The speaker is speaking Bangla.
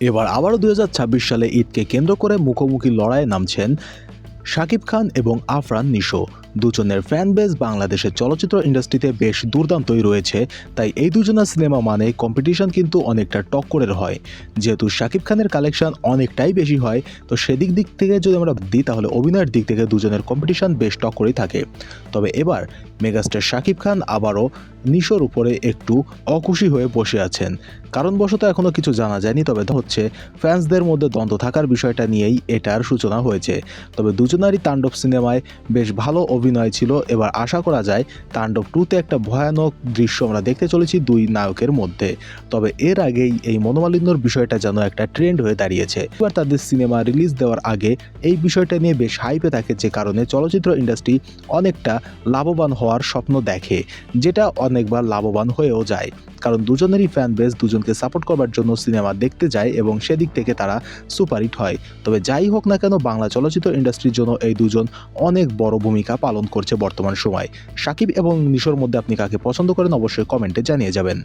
এবার আবারও দুই হাজার ছাব্বিশ সালে ঈদকে কেন্দ্র করে মুখোমুখি লড়াইয়ে নামছেন শাকিব খান এবং আফরান নিশো। দুজনের ফ্যান বেস বাংলাদেশের চলচ্চিত্র ইন্ডাস্ট্রিতে বেশ দুর্দান্তই রয়েছে। তাই এই দুজনের সিনেমা মানে কম্পিটিশন কিন্তু অনেকটা টক্করের হয়। যেহেতু শাকিব খানের কালেকশন অনেকটাই বেশি হয়, তো সেদিক দিক থেকে যদি আমরা দিই, তাহলে অভিনয়ের দিক থেকে দুজনের কম্পিটিশন বেশ টক্করেই থাকে। তবে এবার মেগাস্টার শাকিব খান আবারও নিশোর উপরে একটু অখুশি হয়ে বসে আছেন। কারণবশত এখনও কিছু জানা যায়নি, তবে হচ্ছে ফ্যান্সদের মধ্যে দ্বন্দ্ব থাকার বিষয়টা নিয়েই এটার সূচনা হয়েছে। তবে দুজনারই তাণ্ডব সিনেমায় বেশ ভালো অভিনয় ছিল। এবার আশা করা যায়, তাণ্ডব টুতে একটা ভয়ানক দৃশ্য আমরা দেখতে চলেছি দুই নায়কের মধ্যে। তবে এর আগেই এই মনোমালিন্যর বিষয়টা যেন একটা ট্রেন্ড হয়ে দাঁড়িয়েছে। এবার তাদের সিনেমা রিলিজ দেওয়ার আগে এই বিষয়টা নিয়ে বেশ হাইপে থাকে যে কারণে চলচ্চিত্র ইন্ডাস্ট্রি অনেকটা লাভবান হওয়ার স্বপ্ন দেখে, যেটা অনেকবার লাভবান হয়েও যায়। কারণ দুজনেরই ফ্যান বেস দুজনকে সাপোর্ট করবার জন্য সিনেমা দেখতে যায় এবং সেদিক থেকে তারা সুপারহিট হয়। তবে যাই হোক না কেন, বাংলা চলচ্চিত্র ইন্ডাস্ট্রির জন্য এই দুজন অনেক বড় ভূমিকা পালন করছে বর্তমান সময়। সাকিব এবং নিশোর মধ্যে আপনি কাকে পছন্দ করেন অবশ্যই কমেন্টে জানিয়ে যাবেন।